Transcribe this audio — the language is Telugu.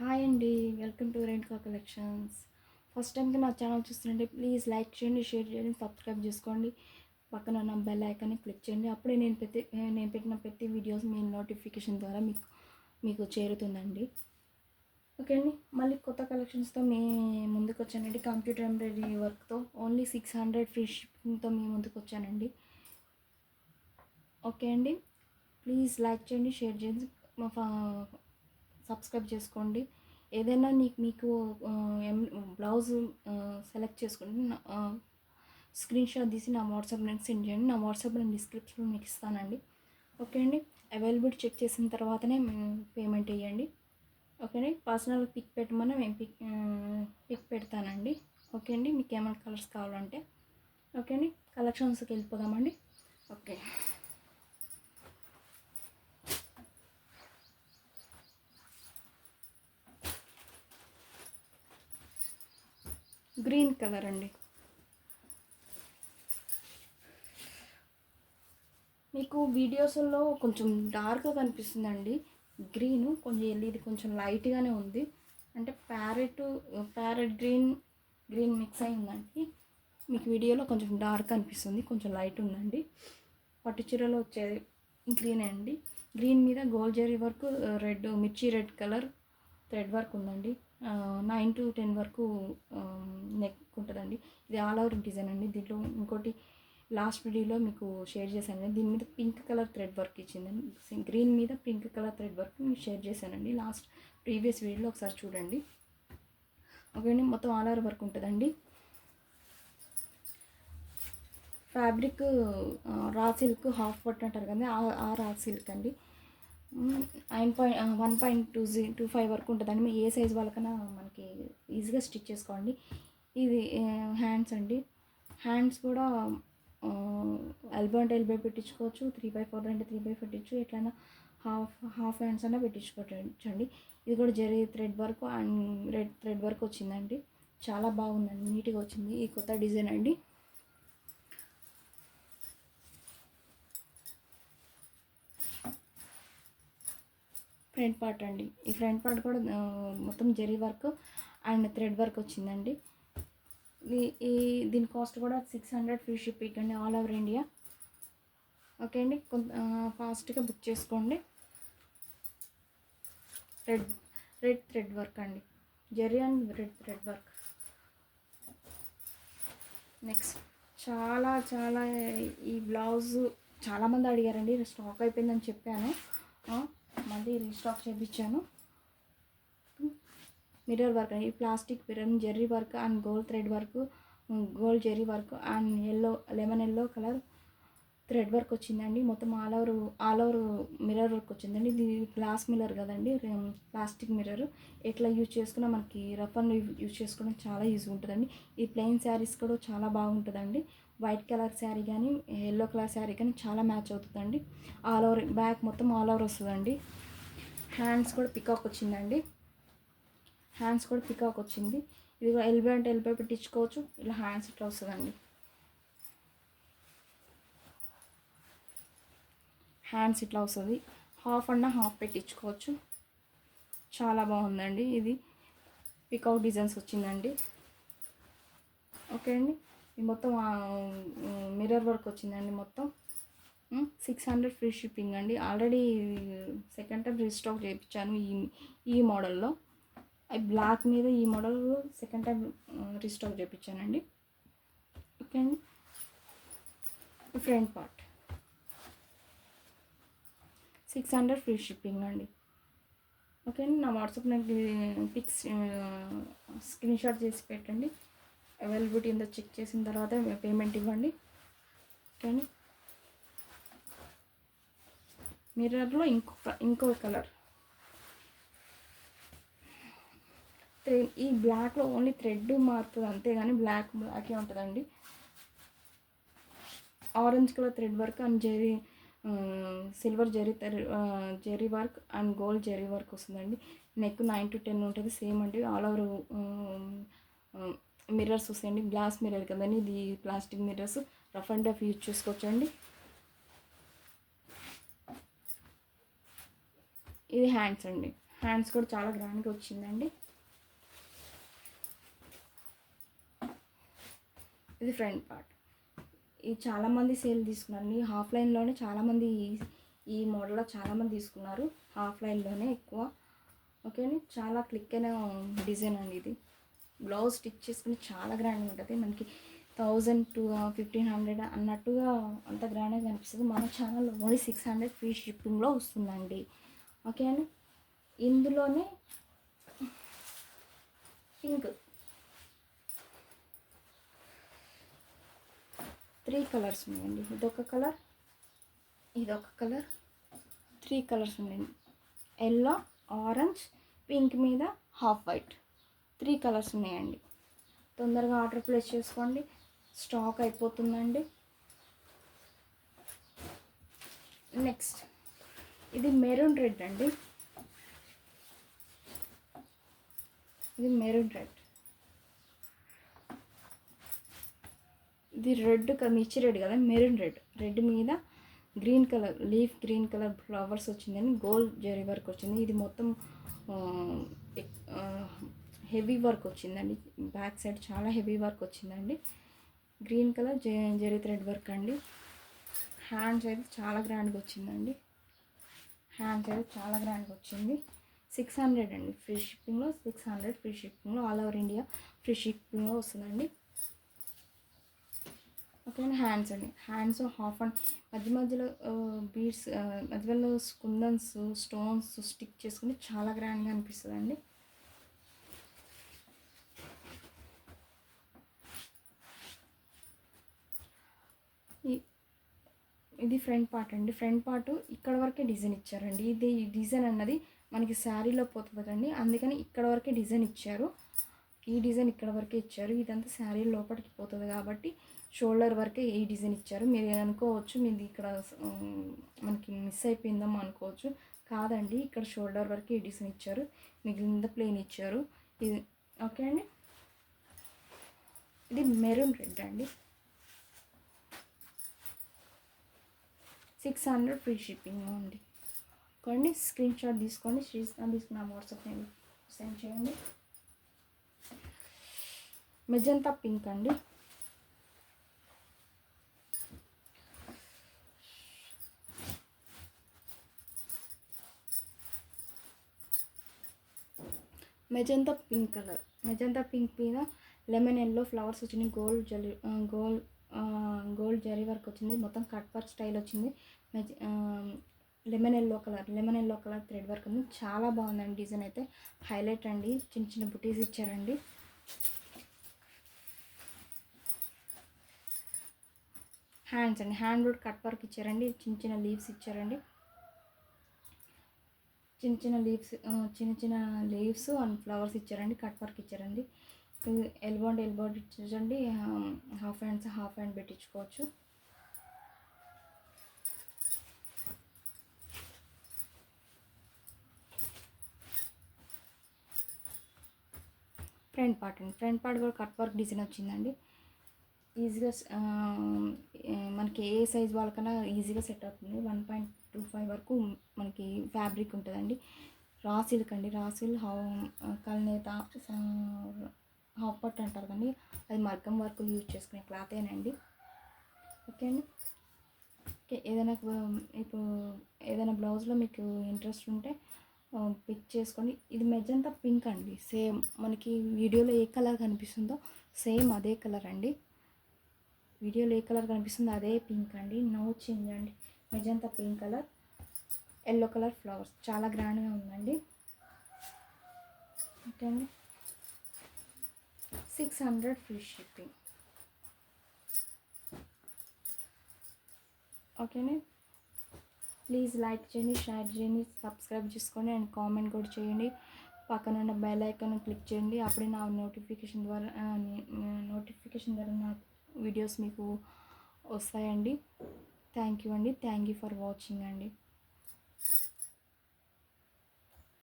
హాయ్ అండి. Welcome to Renuka collections. First టైంకి నా ఛానల్ చూస్తుంటే ప్లీజ్ లైక్ చేయండి షేర్ చేయండి సబ్స్క్రైబ్ చేసుకోండి. పక్కన ఉన్న బెల్ ఐకాన్ని క్లిక్ చేయండి. అప్పుడే నేను ప్రతి నేను పెట్టిన ప్రతి వీడియోస్ మీ నోటిఫికేషన్ ద్వారా మీకు మీకు చేరుతుందండి. ఓకే అండి. మళ్ళీ కొత్త కలెక్షన్స్తో మీ ముందుకు వచ్చానండి. కంప్యూటర్ ఎంబ్రాయిడరీ వర్క్తో ఓన్లీ సిక్స్ హండ్రెడ్ ఫ్రీ షిప్పింగ్తో మీ ముందుకు వచ్చానండి. ఓకే అండి. ప్లీజ్ లైక్ చేయండి షేర్ చేయండి. మా ఫా- సబ్స్క్రైబ్ చేసుకోండి. ఏదైనా నీకు మీకు బ్లౌజ్ సెలెక్ట్ చేసుకోండి నా- స్క్రీన్ షాట్ తీసి నా వాట్సాప్ నేను సెండ్ చేయండి. నా వాట్సాప్ నేను డిస్క్రిప్షన్లో మీకు ఇస్తానండి. ఓకే అండి. అవైలబిలిటీ చెక్ చేసిన తర్వాతనే మేము పేమెంట్ వేయండి ఓకే అండి. పర్సనల్ పిక్ పెట్టమని మేము పిక్ పిక్ పెడతానండి. ఓకే అండి. మీకు ఏమైనా కలర్స్ కావాలంటే. ఓకే అండి. కలెక్షన్స్కి వెళ్ళిపోదామండి ఓకే గ్రీన్ కలర్ అండి. మీకు వీడియోస్లో కొంచెం డార్క్గా కనిపిస్తుందండి. గ్రీన్ కొంచెం ఇది కొంచెం లైట్గానే ఉంది. అంటే parrot parrot green green mix అయిందండి మీకు వీడియోలో కొంచెం డార్క్ అనిపిస్తుంది. కొంచెం లైట్ ఉందండి. పట్టు చీరలో వచ్చేది గ్రీన్ అండి. గ్రీన్ మీద గోల్డ్ జరీ వర్క్ రెడ్ మిర్చి రెడ్ కలర్ థ్రెడ్ వర్క్ ఉందండి. నైన్ టు టెన్ వరకు నెక్ ఉంటుందండి. ఇది ఆల్ ఓవర్ డిజైన్ అండి. దీంట్లో ఇంకోటి లాస్ట్ వీడియోలో మీకు షేర్ చేశాను దీని మీద పింక్ కలర్ థ్రెడ్ వర్క్ ఇచ్చిందండి. గ్రీన్ మీద పింక్ కలర్ థ్రెడ్ వర్క్ మీకు షేర్ చేశానండి. లాస్ట్ ప్రీవియస్ వీడియోలో ఒకసారి చూడండి. ఓకే అండి మొత్తం ఆల్ ఓవర్ వర్క్ ఉంటుందండి. ఫ్యాబ్రిక్ రా సిల్క్ హాఫ్ పట్టు అంటారు కదా ఆ రా సిల్క్ అండి. Nine point one point two G two five వరకు ఉంటుందండి. మీ ఏ సైజ్ వాళ్ళకైనా మనకి ఈజీగా స్టిచ్ చేసుకోండి. ఇది హ్యాండ్స్ అండి. హ్యాండ్స్ కూడా ఎల్బో అంటే ఎల్బో పెట్టించుకోవచ్చు. త్రీ బై ఫోర్ అంటే త్రీ బై పెట్టించు ఎట్లయినా హాఫ్ హాఫ్ హ్యాండ్స్ అయినా పెట్టించుకోవచ్చండి. ఇది కూడా zari thread work and red thread work వచ్చిందండి. చాలా బాగుందండి నీట్గా వచ్చింది. ఈ కొత్త డిజైన్ అండి. ఫ్రంట్ పార్ట్ అండి. ఈ ఫ్రంట్ పార్ట్ కూడా మొత్తం zari work and thread work వచ్చిందండి. ఈ దీని కాస్ట్ కూడా సిక్స్ హండ్రెడ్ ఫ్రీ షిప్పింగ్ అండి ఆల్ ఓవర్ ఇండియా. ఓకే అండి? కొంత ఫాస్ట్గా బుక్ చేసుకోండి. రెడ్ రెడ్ థ్రెడ్ వర్క్ అండి. Zari and red thread work. Next చాలా చాలా ఈ బ్లౌజ్ చాలామంది అడిగారండి. స్టాక్ అయిపోయిందని చెప్పాను. మళ్ళీ రీస్టాక్ చేయించాను. మిర్రర్ వర్క్ అండి plastic mirror zari work and gold thread work gold zari work and yellow lemon yellow colour thread work వచ్చిందండి. మొత్తం all over all over mirror work వచ్చిందండి. ఇది గ్లాస్ మిర్రర్ కదండి. Plastic mirror. ఎట్లా యూజ్ చేసుకున్నా మనకి రఫ్ అండ్ యూజ్ చేసుకోవడం చాలా ఈజీ ఉంటుందండి. ఈ ప్లెయిన్ శారీస్ కూడా చాలా బాగుంటుందండి. వైట్ కలర్ శారీ కానీ ఎల్లో కలర్ శారీ కానీ చాలా మ్యాచ్ అవుతుందండి. ఆల్ ఓవర్ బ్యాక్ మొత్తం ఆల్ ఓవర్ వస్తుందండి. హ్యాండ్స్ కూడా పికాక్ వచ్చిందండి. హ్యాండ్స్ కూడా పికాక్ వచ్చింది. ఇది ఎల్బో అంటే ఎల్బో పెట్టించుకోవచ్చు. ఇలా హ్యాండ్స్ ఇట్లా వస్తుందండి. హ్యాండ్స్ ఇట్లా వస్తుంది. హాఫ్ అన్న హాఫ్ పెట్టించుకోవచ్చు. చాలా బాగుందండి ఇది. పికౌట్ డిజైన్స్ వచ్చిందండి. ఓకే అండి. ఇది మొత్తం మిర్రర్ వర్క్ వచ్చిందండి మొత్తం. సిక్స్ హండ్రెడ్ ఫ్రీ షిప్పింగ్ అండి. ఆల్రెడీ సెకండ్ టైం రీస్టాక్ చేయించాను ఈ ఈ మోడల్లో బ్లాక్ మీద ఈ మోడల్ సెకండ్ టైం రీస్టాక్ చేయించానండి. ఓకే అండి. Front part six hundred free shipping అండి. ఓకే అండి నా వాట్సాప్ నాకు పిక్స్ స్క్రీన్ షాట్ చేసి పెట్టండి. అవైలబిలిటీ ఉందో చెక్ చేసిన తర్వాత పేమెంట్ ఇవ్వండి. ఓకే అండి. మిర్రర్లో ఇంకొక ఇంకో కలర్. ఈ బ్లాక్లో ఓన్లీ థ్రెడ్ మారుతుంది అంతేగాని బ్లాక్ బ్లాకే ఉంటుందండి. Orange colour thread work and zari silver zari zari work and gold zari work వస్తుందండి. నెక్ నైన్ టు టెన్ ఉంటుంది. సేమ్ అండి. ఆల్ ఓవర్ మిర్రర్స్ వస్తాయండి. గ్లాస్ మిర్రర్ కదండి ఇది plastic mirrors. Rough and rough use చేసుకోవచ్చండి. ఇది హ్యాండ్స్ అండి. హ్యాండ్స్ కూడా చాలా గ్రాండ్గా వచ్చిందండి. ఇది ఫ్రంట్ పార్ట్. చాలామంది సేల్ తీసుకున్నారు. ఈ హాఫ్ లైన్లోనే చాలామంది ఈ- ఈ మోడల్లో చాలామంది తీసుకున్నారు. హాఫ్ లైన్లోనే ఎక్కువ. ఓకే చాలా క్లిక్ అయిన డిజైన్ అండి ఇది. బ్లౌజ్ స్టిచ్ చేసుకుని చాలా గ్రాండ్గా ఉంటుంది. మనకి థౌజండ్ టూ ఫిఫ్టీన్ హండ్రెడ్ అన్నట్టుగా అంత గ్రాండ్గా కనిపిస్తుంది మన ఛానల్లో ఓన్లీ సిక్స్ హండ్రెడ్ ఫ్రీ షిప్పింగ్లో వస్తుందండి. ఓకే అండి? ఇందులోనే పింక్. త్రీ కలర్స్ ఉన్నాయండి. ఇదొక కలర్ ఇదొక కలర్. త్రీ కలర్స్ ఉన్నాయండి. ఎల్లో ఆరెంజ్ పింక్ మీద హాఫ్ వైట్. త్రీ కలర్స్ ఉన్నాయండి. తొందరగా ఆర్డర్ ప్లేస్ చేసుకోండి. స్టాక్ అయిపోతుందండి. నెక్స్ట్ ఇది మెరూన్ రెడ్ అండి. ఇది మెరూన్ రెడ్. ఇది రెడ్ మిర్చి రెడ్ కదా మెరూన్ రెడ్. రెడ్ మీద green colour leaf green colour flowers వచ్చిందని గోల్డ్ జరీ వర్క్ వచ్చింది. ఇది మొత్తం హెవీ వర్క్ వచ్చిందండి. బ్యాక్ సైడ్ చాలా హెవీ వర్క్ వచ్చిందండి. గ్రీన్ కలర్ జె జరీ థ్రెడ్ వర్క్ అండి. హ్యాండ్స్ అయితే చాలా గ్రాండ్గా వచ్చిందండి. హ్యాండ్స్ అయితే చాలా గ్రాండ్గా వచ్చింది. సిక్స్ హండ్రెడ్ అండి. ఫ్రీ షిప్పింగ్లో సిక్స్ హండ్రెడ్ ఫ్రీ షిప్పింగ్లో ఆల్ ఓవర్ ఇండియా ఫ్రీ షిప్పింగ్లో వస్తుందండి. ఓకేనా హ్యాండ్స్ అండి. హ్యాండ్స్ హాఫ్ అండ్ మధ్య మధ్యలో బీడ్స్ మధ్యలో కుందన్స్ స్టోన్స్ స్టిక్ చేసుకుని చాలా గ్రాండ్గా అనిపిస్తుంది అండి ఇది ఫ్రంట్ పార్ట్ అండి. ఫ్రంట్ పార్ట్ ఇక్కడ వరకే డిజైన్ ఇచ్చారండి. ఇది ఈ డిజైన్ అన్నది మనకి శారీలో పోతుందండి అందుకని ఇక్కడ వరకే డిజైన్ ఇచ్చారు. ఈ డిజైన్ ఇక్కడ వరకే ఇచ్చారు. ఇదంతా శారీ లోపలికి పోతుంది కాబట్టి షోల్డర్ వరకే ఈ డిజైన్ ఇచ్చారు. మీరు అనుకోవచ్చు మీది ఇక్కడ మనకి మిస్ అయిపోయిందమ్మా అనుకోవచ్చు. కాదండి ఇక్కడ షోల్డర్ వరకే ఈ డిజైన్ ఇచ్చారు. మిగిలింద ప్లేన్ ఇచ్చారు. ఇది ఓకే అండి? ఇది మెరూన్ రెడ్ అండి. సిక్స్ హండ్రెడ్ ఫ్రీ షిప్పింగ్ అండి. కొన్ని స్క్రీన్ షాట్ తీసుకోండి. స్క్రీన్ తీసుకున్న వాట్సాప్ నేను సెండ్ చేయండి. మెజంతా పింక్ అండి. Magenta pink colour. Magenta pink మీద లెమన్ ఎల్లో ఫ్లవర్స్ వచ్చినాయి. Gold zari gold gold zari work వచ్చింది. మొత్తం కట్ వర్క్ స్టైల్ వచ్చింది. మెజ lemon yellow colour lemon yellow colour thread work ఉంది. చాలా బాగుందండి డిజైన్ అయితే. హైలైట్ అండి. చిన్న చిన్న బుటీస్ ఇచ్చారండి. హ్యాండ్స్ అండి. హ్యాండ్ వుడ్ కట్ వర్క్ ఇచ్చారండి. చిన్న చిన్న లీవ్స్ ఇచ్చారండి. చిన్న చిన్న లీవ్స్ చిన్న చిన్న లీవ్స్ అండ్ ఫ్లవర్స్ ఇచ్చారండి కట్ వర్క్ ఇచ్చారండి. ఎల్బో అండ్ ఎల్బో ఇచ్చారండి హాఫ్ హ్యాండ్స్ హాఫ్ హ్యాండ్ పెట్టించుకోవచ్చు. ఫ్రంట్ పార్ట్ అండి. ఫ్రంట్ పార్ట్ కూడా కట్ వర్క్ డిజైన్ వచ్చిందండి. ఈజీగా మనకి ఏ సైజ్ వాళ్ళకన్నా ఈజీగా సెట్ అవుతుంది. వన్ పాయింట్ టూ ఫైవ్ వరకు మనకి ఫ్యాబ్రిక్ ఉంటుందండి. రా సిల్క్ అండి రా సిల్క్ హౌ కల్నేత హాఫ్ పట్ అంటారు కానీ అది మగ్గం వర్క్ యూజ్ చేసుకునే క్లాతేనండి ఓకే అండి? ఓకే ఏదైనా ఇప్పుడు ఏదైనా బ్లౌజ్లో మీకు ఇంట్రెస్ట్ ఉంటే పిక్ చేసుకొని ఇది మెజంతా పింక్ అండి. సేమ్ మనకి వీడియోలో ఏ కలర్ కనిపిస్తుందో సేమ్ అదే కలర్ అండి. వీడియోలో ఏ కలర్ కనిపిస్తుంది. అదే పింక్ అండి. నో చేంజ్ అండి. Magenta pink colour. Yellow colour flowers. చాలా గ్రాండ్గా ఉందండి. ఓకే అండి. Six hundred free shipping. ఓకేనే please like చేయండి షేర్ చేయండి సబ్స్క్రైబ్ చేసుకోండి అండ్ కామెంట్ కూడా చేయండి. పక్కన ఉన్న బెల్ ఐకాన్ క్లిక్ చేయండి. అప్పుడే నా నోటిఫికేషన్ ద్వారా నోటిఫికేషన్ ద్వారా నాకు వీడియోస్ మీకు వస్తాయండి. థ్యాంక్ యూ అండి. థ్యాంక్ యూ ఫర్ వాచింగ్ అండి.